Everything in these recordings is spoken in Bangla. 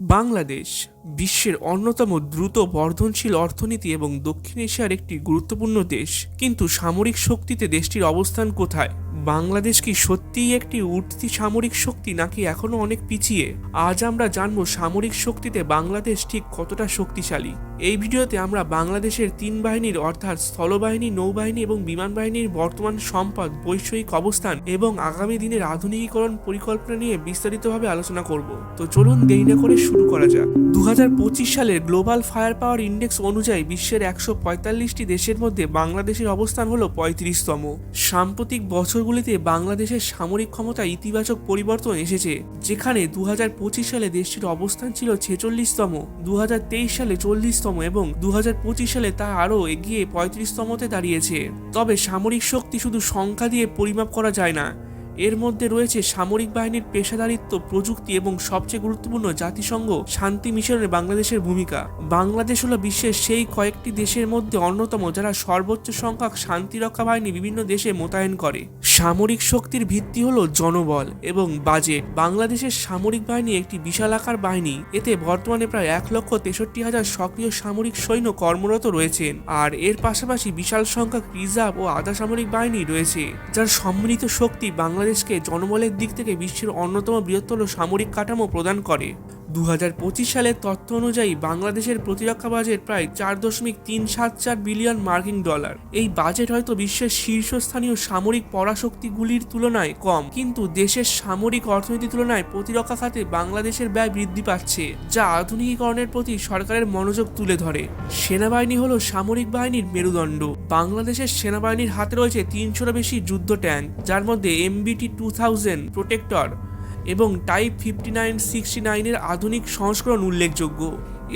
বাংলাদেশ। বিশ্বের অন্যতম দ্রুত বর্ধনশীল অর্থনীতি এবং দক্ষিণ এশিয়ার একটি গুরুত্বপূর্ণ দেশ। কিন্তু সামরিক শক্তিতে দেশটির অবস্থান কোথায়? বাংলাদেশ কি সত্যিই একটি উঠতি সামরিক শক্তি নাকি এখনও অনেক পিছিয়ে? আজ আমরা জানব সামরিক শক্তিতে বাংলাদেশ ঠিক কতটা শক্তিশালী। এই ভিডিওতে আমরা বাংলাদেশের তিন বাহিনীর অর্থাৎ স্থলবাহিনী, নৌবাহিনী এবং বিমান বাহিনীর বর্তমান সম্পদ বৈষয়িক অবস্থান এবং আগামী দিনের আধুনিকীকরণ পরিকল্পনা নিয়ে বিস্তারিতভাবে আলোচনা করব। তো চলুন দেরি না করে শুরু করা যাক। দু সালের গ্লোবাল ফায়ার পাওয়ার ইন্ডেক্স অনুযায়ী বিশ্বের একশো পঁয়তাল্লিশটি দেশের মধ্যে বাংলাদেশের অবস্থান হলো পঁয়ত্রিশতম। সাম্প্রতিক বছরগুলিতে বাংলাদেশের সামরিক ক্ষমতা ইতিবাচক পরিবর্তন এসেছে, যেখানে দু হাজার পঁচিশ সালে দেশটির অবস্থান ছিল ছেচল্লিশতম দু হাজার তেইশ সালে চল্লিশতম এবং দু হাজার পঁচিশ সালে তা আরও এগিয়ে পঁয়ত্রিশতমতে দাঁড়িয়েছে। তবে সামরিক শক্তি শুধু সংখ্যা দিয়ে পরিমাপ করা যায় না এর মধ্যে রয়েছে সামরিক বাহিনীর পেশাদারিত্ব, প্রযুক্তি এবং সবচেয়ে গুরুত্বপূর্ণ জাতিসংঘ শান্তি মিশনে বাংলাদেশের ভূমিকা। বাংলাদেশ হলো বিশ্বের সেই কয়েকটি দেশের মধ্যে অন্যতম যারা সর্বোচ্চ সংখ্যক শান্তিরক্ষা বাহিনী বিভিন্ন দেশে মোতায়েন করে। সামরিক শক্তির ভিত্তি হলো জনবল এবং বাজেট। বাংলাদেশের সামরিক বাহিনী একটি বিশালাকার বাহিনী। এতে বর্তমানে প্রায় এক লক্ষ তেষট্টি হাজার সক্রিয় সামরিক সৈন্য কর্মরত রয়েছেন। আর এর পাশাপাশি বিশাল সংখ্যক রিজার্ভ ও আধা সামরিক বাহিনী রয়েছে, যার সম্মিলিত শক্তি বাংলাদেশকে জনবলের দিক থেকে বিশ্বের অন্যতম বৃহত্তর সামরিক কাঠামো প্রদান করে। দু হাজার পঁচিশ সালের তথ্য অনুযায়ী বাংলাদেশের প্রতিরক্ষা বাজেট প্রায় চার দশমিক তিন সাত চার বিলিয়ন মার্কিন ডলার। এই বাজেট হয়তো বিশ্বের শীর্ষস্থানীয় সামরিক পরাশক্তিগুলির তুলনায় কম, কিন্তু দেশের সামরিক অর্থনীতির তুলনায় প্রতিরক্ষা খাতে বাংলাদেশের ব্যয় বৃদ্ধি পাচ্ছে, যা আধুনিকীকরণের প্রতি সরকারের মনোযোগ তুলে ধরে। সেনাবাহিনী হলো সামরিক বাহিনীর মেরুদণ্ড। বাংলাদেশের সেনাবাহিনীর হাতে রয়েছে তিনশোরও বেশি যুদ্ধ ট্যাঙ্ক, যার মধ্যে এমবিটি টু থাউজেন্ড প্রোটেক্টর এবং টাইপ ফিফটি নাইন, সিক্সটি নাইনের আধুনিক সংস্করণ উল্লেখযোগ্য।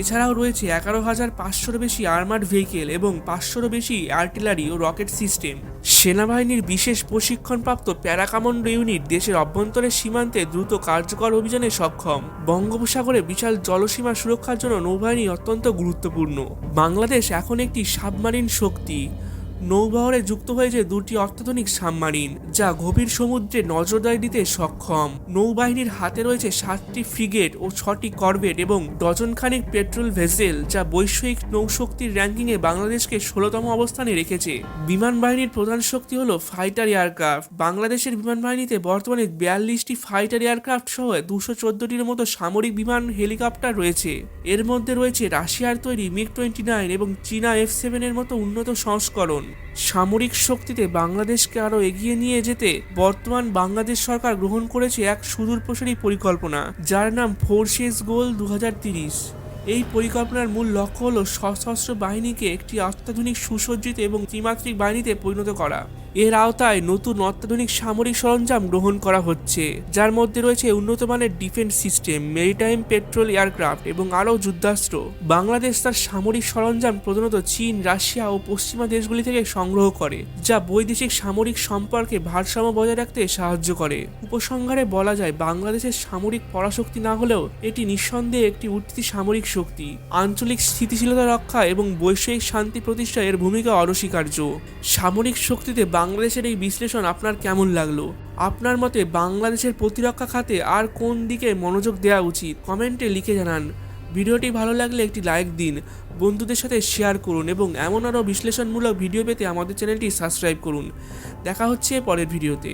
এছাড়াও রয়েছে এগারো হাজার পাঁচশোরও বেশি আর্মার্ড ভেহিকেল এবং পাঁচশোরও বেশি আর্টিলারি ও রকেট সিস্টেম। সেনাবাহিনীর বিশেষ প্রশিক্ষণপ্রাপ্ত প্যারাকামন্ডো ইউনিট দেশের অভ্যন্তরের সীমান্তে দ্রুত কার্যকর অভিযানে সক্ষম। বঙ্গোপসাগরে বিশাল জলসীমা সুরক্ষার জন্য নৌবাহিনী অত্যন্ত গুরুত্বপূর্ণ। বাংলাদেশ এখন একটি সাবমারিন শক্তি। নৌবহরে যুক্ত হয়েছে দুটি অত্যাধুনিক সাবমারিন, যা গভীর সমুদ্রে নজরদারি দিতে সক্ষম। নৌবাহিনীর হাতে রয়েছে সাতটি ফ্রিগেট ও ছটি করভেট এবং ডজনখানেক পেট্রোল ভেসেল, যা বৈশ্বিক নৌশক্তির র্যাঙ্কিংয়ে বাংলাদেশকে ষোলোতম অবস্থানে রেখেছে। বিমান বাহিনীর প্রধান শক্তি হলো ফাইটার এয়ারক্রাফট। বাংলাদেশের বিমান বাহিনীতে বর্তমানে বিয়াল্লিশটি ফাইটার এয়ারক্রাফট সহ দুশো চোদ্দটির মতো সামরিক বিমান হেলিকপ্টার রয়েছে। এর মধ্যে রয়েছে রাশিয়ার তৈরি মিগ টোয়েন্টি নাইন এবং চীনা এফ সেভেনের মতো উন্নত সংস্করণ। সামরিক শক্তিতে বাংলাদেশকে আরও এগিয়ে নিয়ে যেতে বর্তমান বাংলাদেশ সরকার গ্রহণ করেছে এক সুদূরপ্রসারী পরিকল্পনা, যার নাম ফোর্সেস গোল দু এই পরিকল্পনার মূল লক্ষ্য হল সশস্ত্র বাহিনীকে একটি অত্যাধুনিক সুসজ্জিত এবং ত্রিমাত্রিক বাহিনীতে পরিণত করা। এর আওতায় নতুন অত্যাধুনিক সামরিক সরঞ্জাম গ্রহণ করা হচ্ছে, যার মধ্যে রয়েছে উন্নত মানের defence system, maritime patrol aircraft এবং আরও যুদ্ধাস্ত্র। বাংলাদেশ তার সামরিক সরঞ্জাম প্রধানত চীন, রাশিয়া ও পশ্চিমা দেশগুলি থেকে সংগ্রহ করে, যা বৈদেশিক সামরিক সম্পর্কে ভারসাম্য বজায় রাখতে সাহায্য করে। উপসংহারে বলা যায়, বাংলাদেশের সামরিক পরাশক্তি না হলেও এটি নিঃসন্দেহে একটি উঠতি সামরিক শক্তি। আঞ্চলিক স্থিতিশীলতা রক্ষা এবং বৈষয়িক শান্তি প্রতিষ্ঠা এর ভূমিকা অনস্বীকার্য। সামরিক শক্তিতে বাংলাদেশের এই বিশ্লেষণ আপনার কেমন লাগল? আপনার মতে বাংলাদেশের প্রতিরক্ষা খাতে আর কোন দিকে মনোযোগ দেওয়া উচিত? কমেন্টে লিখে জানান। ভিডিওটি ভালো লাগলে একটি লাইক দিন, বন্ধুদের সাথে শেয়ার করুন এবং এমন আরও বিশ্লেষণমূলক ভিডিও পেতে আমাদের চ্যানেলটি সাবস্ক্রাইব করুন। দেখা হচ্ছে পরের ভিডিওতে।